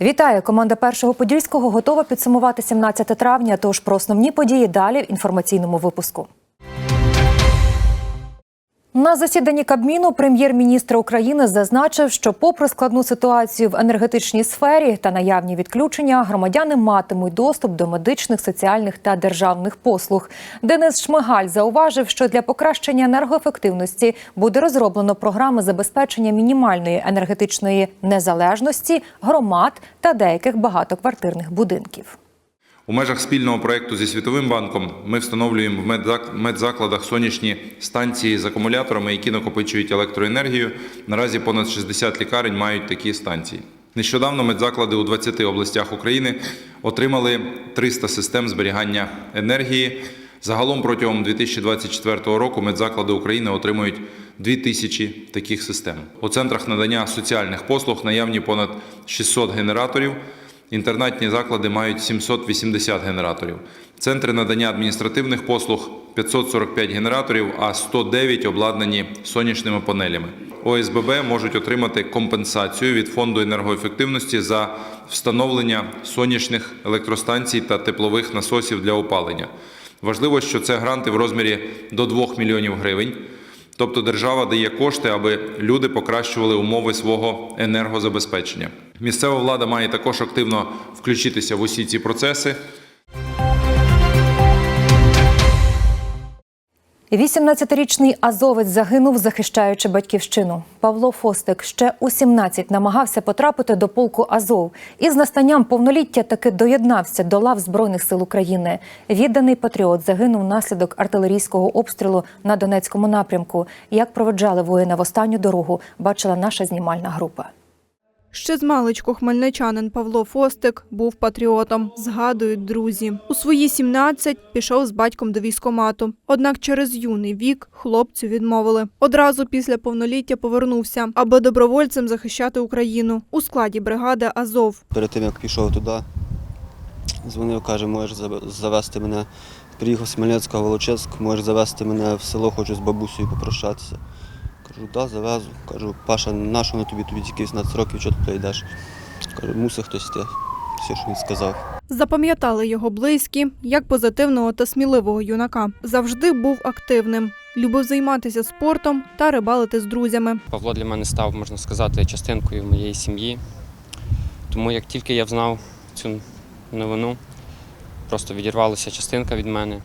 Вітаю! Команда першого подільського готова підсумувати 17 травня. Тож про основні події далі в інформаційному випуску. На засіданні Кабміну прем'єр-міністр України зазначив, що, попри складну ситуацію в енергетичній сфері та наявні відключення, громадяни матимуть доступ до медичних, соціальних та державних послуг. Денис Шмигаль зауважив, що для покращення енергоефективності буде розроблено програми забезпечення мінімальної енергетичної незалежності громад та деяких багатоквартирних будинків. У межах спільного проекту зі Світовим банком ми встановлюємо в медзакладах сонячні станції з акумуляторами, які накопичують електроенергію. Наразі понад 60 лікарень мають такі станції. Нещодавно медзаклади у 20 областях України отримали 300 систем зберігання енергії. Загалом протягом 2024 року медзаклади України отримують 2000 таких систем. У центрах надання соціальних послуг наявні понад 600 генераторів. Інтернатні заклади мають 780 генераторів. Центри надання адміністративних послуг 545 генераторів, а 109 обладнані сонячними панелями. ОСББ можуть отримати компенсацію від фонду енергоефективності за встановлення сонячних електростанцій та теплових насосів для опалення. Важливо, що це гранти в розмірі до 2 мільйонів гривень. Тобто держава дає кошти, аби люди покращували умови свого енергозабезпечення. Місцева влада має також активно включитися в усі ці процеси. 18-річний азовець загинув, захищаючи батьківщину. Павло Фостик ще у 17 намагався потрапити до полку Азов і з настанням повноліття таки доєднався до лав Збройних сил України. Відданий патріот загинув внаслідок артилерійського обстрілу на Донецькому напрямку. Як проведжали воїна в останню дорогу, бачила наша знімальна група. Ще з маличку хмельничанин Павло Фостик був патріотом, згадують друзі. У свої 17 пішов з батьком до військомату. Однак через юний вік хлопцю відмовили. Одразу після повноліття повернувся, аби добровольцем захищати Україну у складі бригади Азов. Перед тим, як пішов туди, дзвонив, каже, можеш зав- завести мене. Приїхав з Хмельницького Волочиськ, можеш завести мене в село, хочу з бабусею попрощатися. Кажу, да, завезу. Кажу, Паша, на що на тобі, тобі тільки 18 років, чого ти туди йдеш? Кажу, мусить хтось йти. Все, що він сказав. Запам'ятали його близькі як позитивного та сміливого юнака. Завжди був активним, любив займатися спортом та рибалити з друзями. Павло для мене став, можна сказати, частинкою моєї сім'ї. Тому як тільки я взнав цю новину, просто відірвалася частинка від мене.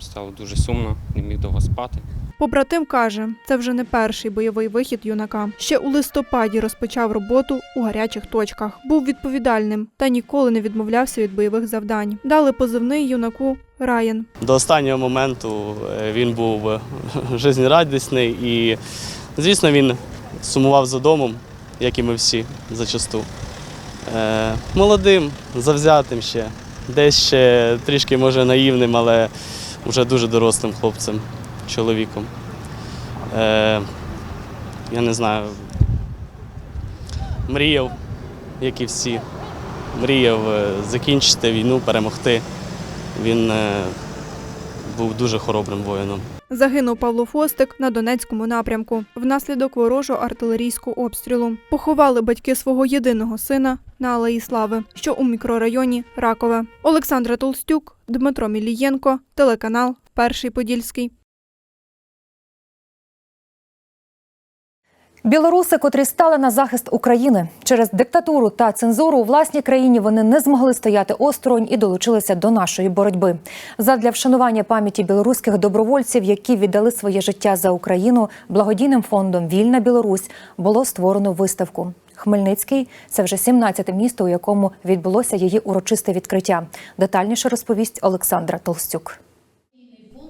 Стало дуже сумно, не міг довго спати. Побратим каже, це вже не перший бойовий вихід юнака. Ще у листопаді розпочав роботу у гарячих точках. Був відповідальним та ніколи не відмовлявся від бойових завдань. Дали позивний юнаку Райан. До останнього моменту е, він був е, жизнерадісний і, звісно, він сумував за домом, як і ми всі зачасту. Е, Молодим, завзятим ще, десь ще трішки може наївним, але вже дуже дорослим хлопцем, чоловіком. Е, Я не знаю, мріяв, як і всі. Мріяв е, закінчити війну, перемогти. Він е, був дуже хоробрим воїном. Загинув Павло Фостик на Донецькому напрямку внаслідок ворожого артилерійського обстрілу. Поховали батьки свого єдиного сина на Алеї Слави, що у мікрорайоні Ракове. Олександра Толстюк, Дмитро Мілієнко, телеканал Перший Подільський. Білоруси, котрі стали на захист України через диктатуру та цензуру у власній країні, вони не змогли стояти осторонь і долучилися до нашої боротьби. Задля вшанування пам'яті білоруських добровольців, які віддали своє життя за Україну, благодійним фондом Вільна Білорусь було створено виставку. Хмельницький це вже 17-те місто, у якому відбулося її урочисте відкриття. Детальніше розповість Олександра Толстюк.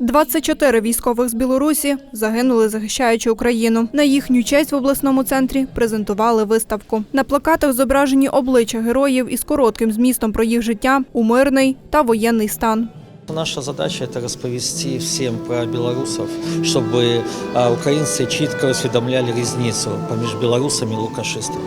24 військових з Білорусі загинули, захищаючи Україну. На їхню честь в обласному центрі презентували виставку. На плакатах зображені обличчя героїв із коротким змістом про їх життя у мирний та воєнний стан. Наша задача – это расповести всем про белорусов, чтобы а, украинцы чітко усведомляли різницю поміж белорусами і лукашистами.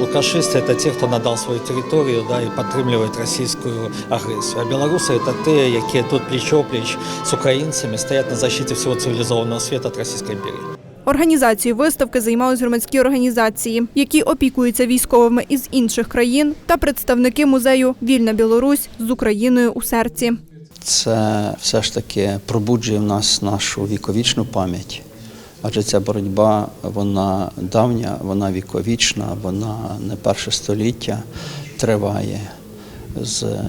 Лукашисты – это те, хто надал свою територію да, і підтримують російську агресію. А білоруси – це ті, які тут плечо-плеч з українцями стоять на защиті всього цивілізованого світу від Російської імперії. Організацією виставки займались громадські організації, які опікуються військовими із інших країн, та представники музею Вільна Білорусь з Україною у серці. це все ж таки пробуджує в нас нашу віковічну пам'ять. Адже ця боротьба вона давня, вона віковічна, вона не перше століття триває з е,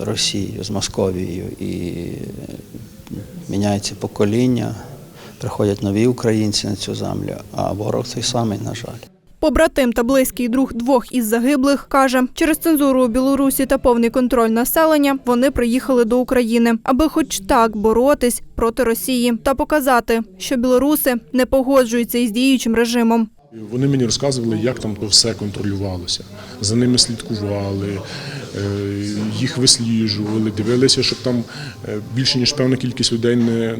Росією, з Московією і міняється покоління, приходять нові українці на цю землю, а ворог той самий, на жаль. Побратим та близький друг двох із загиблих каже, через цензуру у Білорусі та повний контроль населення вони приїхали до України, аби хоч так боротись проти Росії та показати, що білоруси не погоджуються із діючим режимом. Вони мені розказували, як там то все контролювалося. За ними слідкували, е, їх висліджували, дивилися, щоб там е, більше ніж певна кількість людей не,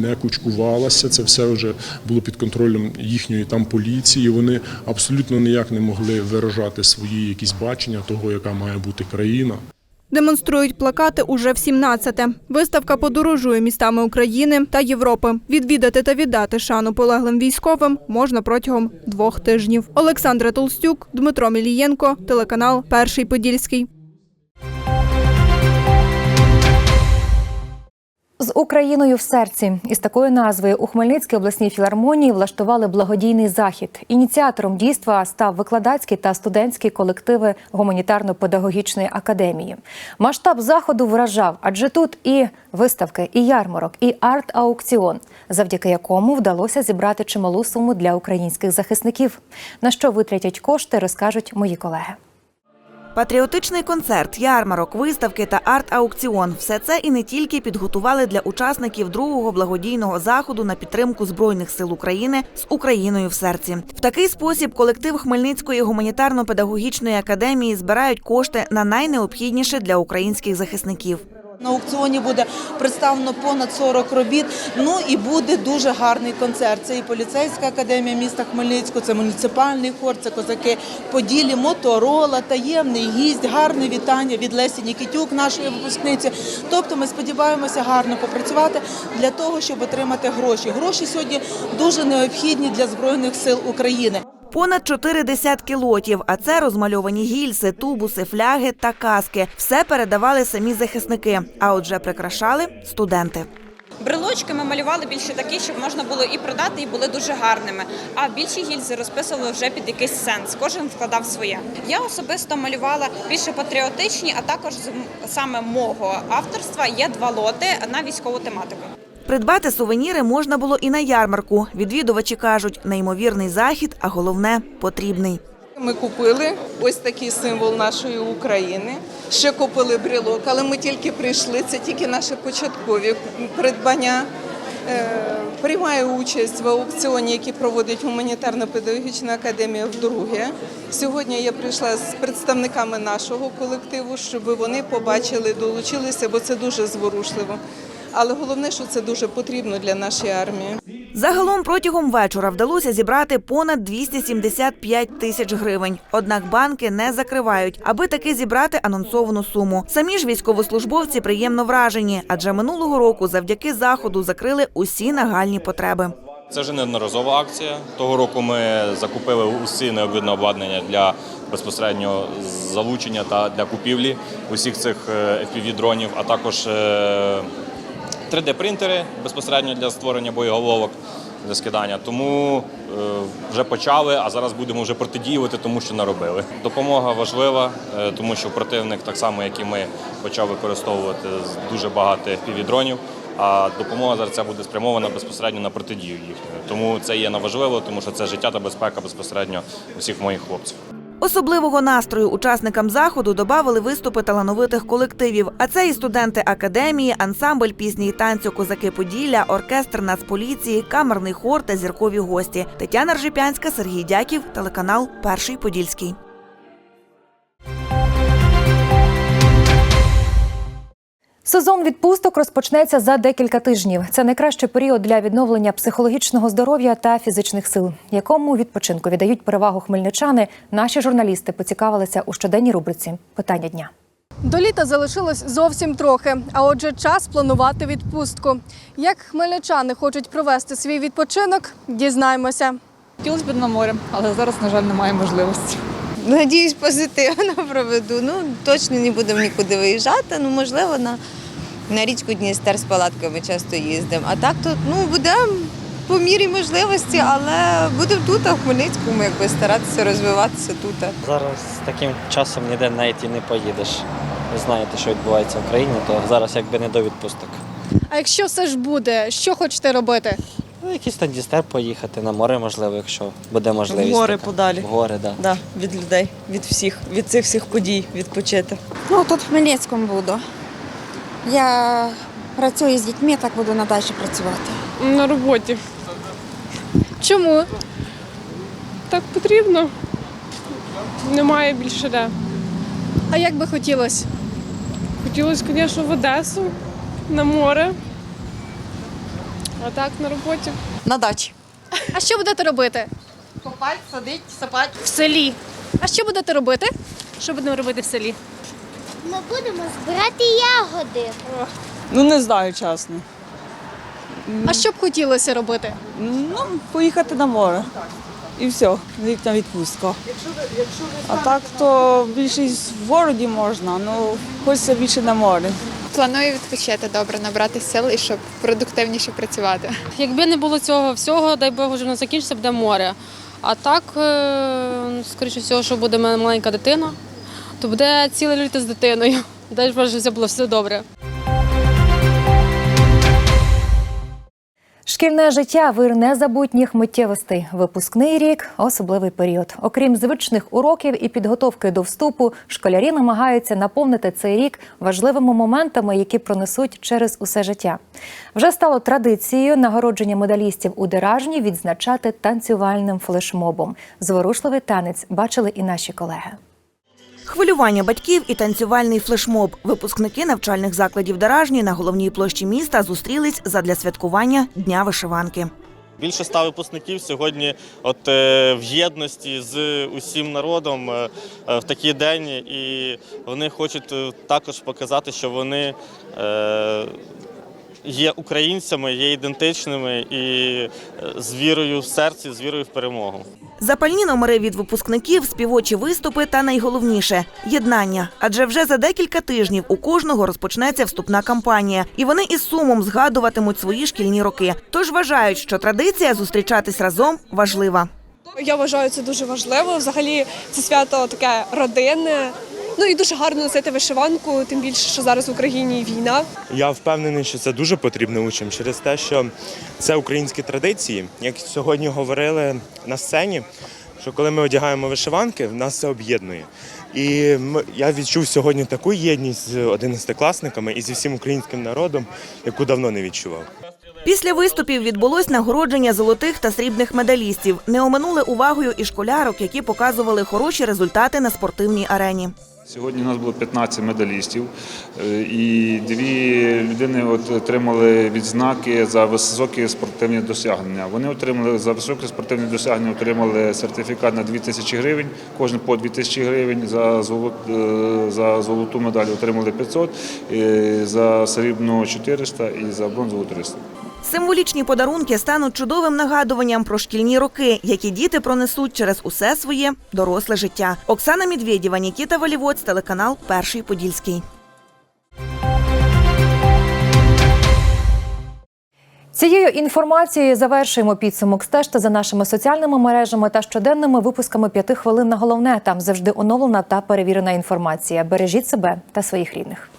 не кучкувалася. Це все вже було під контролем їхньої там поліції. Вони абсолютно ніяк не могли виражати свої якісь бачення того, яка має бути країна. Демонструють плакати уже в 17-те. Виставка подорожує містами України та Європи. Відвідати та віддати шану полеглим військовим можна протягом двох тижнів. Олександра Толстюк, Дмитро Мілієнко, телеканал Перший Подільський. З Україною в серці із такою назвою у Хмельницькій обласній філармонії влаштували благодійний захід. Ініціатором дійства став викладацький та студентський колективи гуманітарно-педагогічної академії. Масштаб заходу вражав, адже тут і виставки, і ярмарок, і арт-аукціон, завдяки якому вдалося зібрати чималу суму для українських захисників. На що витратять кошти, розкажуть мої колеги. Патріотичний концерт, ярмарок, виставки та арт-аукціон – все це і не тільки підготували для учасників другого благодійного заходу на підтримку Збройних сил України з Україною в серці. В такий спосіб колектив Хмельницької гуманітарно-педагогічної академії збирають кошти на найнеобхідніше для українських захисників. На аукціоні буде представлено понад 40 робіт. Ну і буде дуже гарний концерт. Це і поліцейська академія міста Хмельницького, це муніципальний хор, це козаки Поділі, Моторола, таємний гість, гарне вітання від Лесі Нікітюк, нашої випускниці. Тобто ми сподіваємося гарно попрацювати для того, щоб отримати гроші. Гроші сьогодні дуже необхідні для збройних сил України. Понад чотири десятки лотів, а це розмальовані гільси, тубуси, фляги та каски. Все передавали самі захисники, а отже прикрашали студенти. Брелочки ми малювали більше такі, щоб можна було і продати, і були дуже гарними. А більші гільзи розписували вже під якийсь сенс. Кожен вкладав своє. Я особисто малювала більше патріотичні, а також саме мого авторства є два лоти на військову тематику. Придбати сувеніри можна було і на ярмарку. Відвідувачі кажуть, неймовірний захід, а головне потрібний. Ми купили ось такий символ нашої України. Ще купили брілок, але ми тільки прийшли. Це тільки наші початкові придбання. Е, Приймаю участь в аукціоні, який проводить гуманітарно-педагогічна академія вдруге. Сьогодні я прийшла з представниками нашого колективу, щоб вони побачили, долучилися, бо це дуже зворушливо. Але головне, що це дуже потрібно для нашої армії. Загалом протягом вечора вдалося зібрати понад 275 тисяч гривень. Однак банки не закривають, аби таки зібрати анонсовану суму. Самі ж військовослужбовці приємно вражені, адже минулого року завдяки заходу закрили усі нагальні потреби. Це вже неодноразова акція. Того року ми закупили усі необхідне обладнання для безпосереднього залучення та для купівлі усіх цих FPV-дронів, а також е, 3D-принтери безпосередньо для створення боєголовок для скидання. Тому е, вже почали, а зараз будемо вже протидіювати тому, що наробили. Допомога важлива, е, тому що противник, так само як і ми, почав використовувати дуже багато FPV-дронів. А допомога зараз ця буде спрямована безпосередньо на протидію їхньої. Тому це є важливо, тому що це життя та безпека безпосередньо усіх моїх хлопців. Особливого настрою учасникам заходу додавали виступи талановитих колективів. А це і студенти академії, ансамбль пісні танцю Козаки Поділля, оркестр Нацполіції, камерний хор та зіркові гості. Тетяна Ржепянська, Сергій Дяків, телеканал Перший Подільський. Сезон відпусток розпочнеться за декілька тижнів. Це найкращий період для відновлення психологічного здоров'я та фізичних сил, якому відпочинку віддають перевагу хмельничани. Наші журналісти поцікавилися у щоденній рубриці Питання дня. До літа залишилось зовсім трохи, а отже, час планувати відпустку. Як хмельничани хочуть провести свій відпочинок, дізнаємося. Хотілося б на море, але зараз, на жаль, немає можливості. Надіюсь, позитивно проведу. Ну, точно не будемо нікуди виїжджати. Ну, можливо, на, на річку Дністер з палатками часто їздимо. А так тут ну, будемо по мірі можливості, але будемо тут, а в Хмельницькому, якби старатися розвиватися тут. Зараз з таким часом ніде навіть і не поїдеш. Ви знаєте, що відбувається в Україні, то зараз якби не до відпусток. А якщо все ж буде, що хочете робити? Ну, якийсь там дістер поїхати на море, можливо, якщо буде можливість. В гори така. подалі. В гори, так. Да. Да, від людей, від всіх, від цих всіх подій відпочити. Ну тут в Хмельницькому буду. Я працюю з дітьми, так буду на дачі працювати. На роботі. Чому? Так потрібно. Немає більше де. А як би хотілося? Хотілося, звісно, в Одесу, на море. А так на роботі. На дачі. А що будете робити? Копати, садити, сапати. В селі. А що будете робити? Що будемо робити в селі? Ми будемо збирати ягоди. Ну, не знаю, чесно. А що б хотілося робити? Ну, поїхати на море. І все, літня відпустка. А так то більшість в городі можна, ну хочеться більше на морі. Планую відпочити добре, набрати сил і щоб продуктивніше працювати. Якби не було цього всього, дай Бог, вже не закінчиться, буде море. А так, е, скоріше всього, що буде мене маленька дитина, то буде ціле літо з дитиною. Дай Боже, все було все добре. Шкільне життя вир незабутніх миттєвостей. Випускний рік особливий період. Окрім звичних уроків і підготовки до вступу, школярі намагаються наповнити цей рік важливими моментами, які пронесуть через усе життя. Вже стало традицією нагородження медалістів у Деражні відзначати танцювальним флешмобом. Зворушливий танець бачили і наші колеги. Хвилювання батьків і танцювальний флешмоб. Випускники навчальних закладів Даражні на головній площі міста зустрілись задля святкування Дня вишиванки. Більше ста випускників сьогодні от е, в єдності з усім народом е, е, в такий день, і вони хочуть також показати, що вони є українцями, є ідентичними і е, з вірою в серці, з вірою в перемогу. Запальні номери від випускників, співочі виступи та найголовніше єднання. Адже вже за декілька тижнів у кожного розпочнеться вступна кампанія, і вони із сумом згадуватимуть свої шкільні роки. Тож вважають, що традиція зустрічатись разом важлива. Я вважаю це дуже важливо. Взагалі це свято таке родинне. Ну і дуже гарно носити вишиванку, тим більше, що зараз в Україні війна. Я впевнений, що це дуже потрібно учням через те, що це українські традиції. Як сьогодні говорили на сцені, що коли ми одягаємо вишиванки, в нас це об'єднує. І я відчув сьогодні таку єдність з одинадцятикласниками і зі всім українським народом, яку давно не відчував. Після виступів відбулось нагородження золотих та срібних медалістів. Не оминули увагою і школярок, які показували хороші результати на спортивній арені. Сьогодні у нас було 15 медалістів, е, і дві людини отримали відзнаки за високі спортивні досягнення. Вони отримали за високі спортивні досягнення, отримали сертифікат на 2 тисячі гривень, кожен по 2 тисячі гривень. За золоту, за золоту медаль отримали 500, е, за срібну 400 і за бронзову 300. Символічні подарунки стануть чудовим нагадуванням про шкільні роки, які діти пронесуть через усе своє доросле життя. Оксана Медведєва, Нікіта Валівоць, телеканал Перший Подільський. Цією інформацією завершуємо підсумок. Стежте за нашими соціальними мережами та щоденними випусками п'яти хвилин на головне. Там завжди оновлена та перевірена інформація. Бережіть себе та своїх рідних.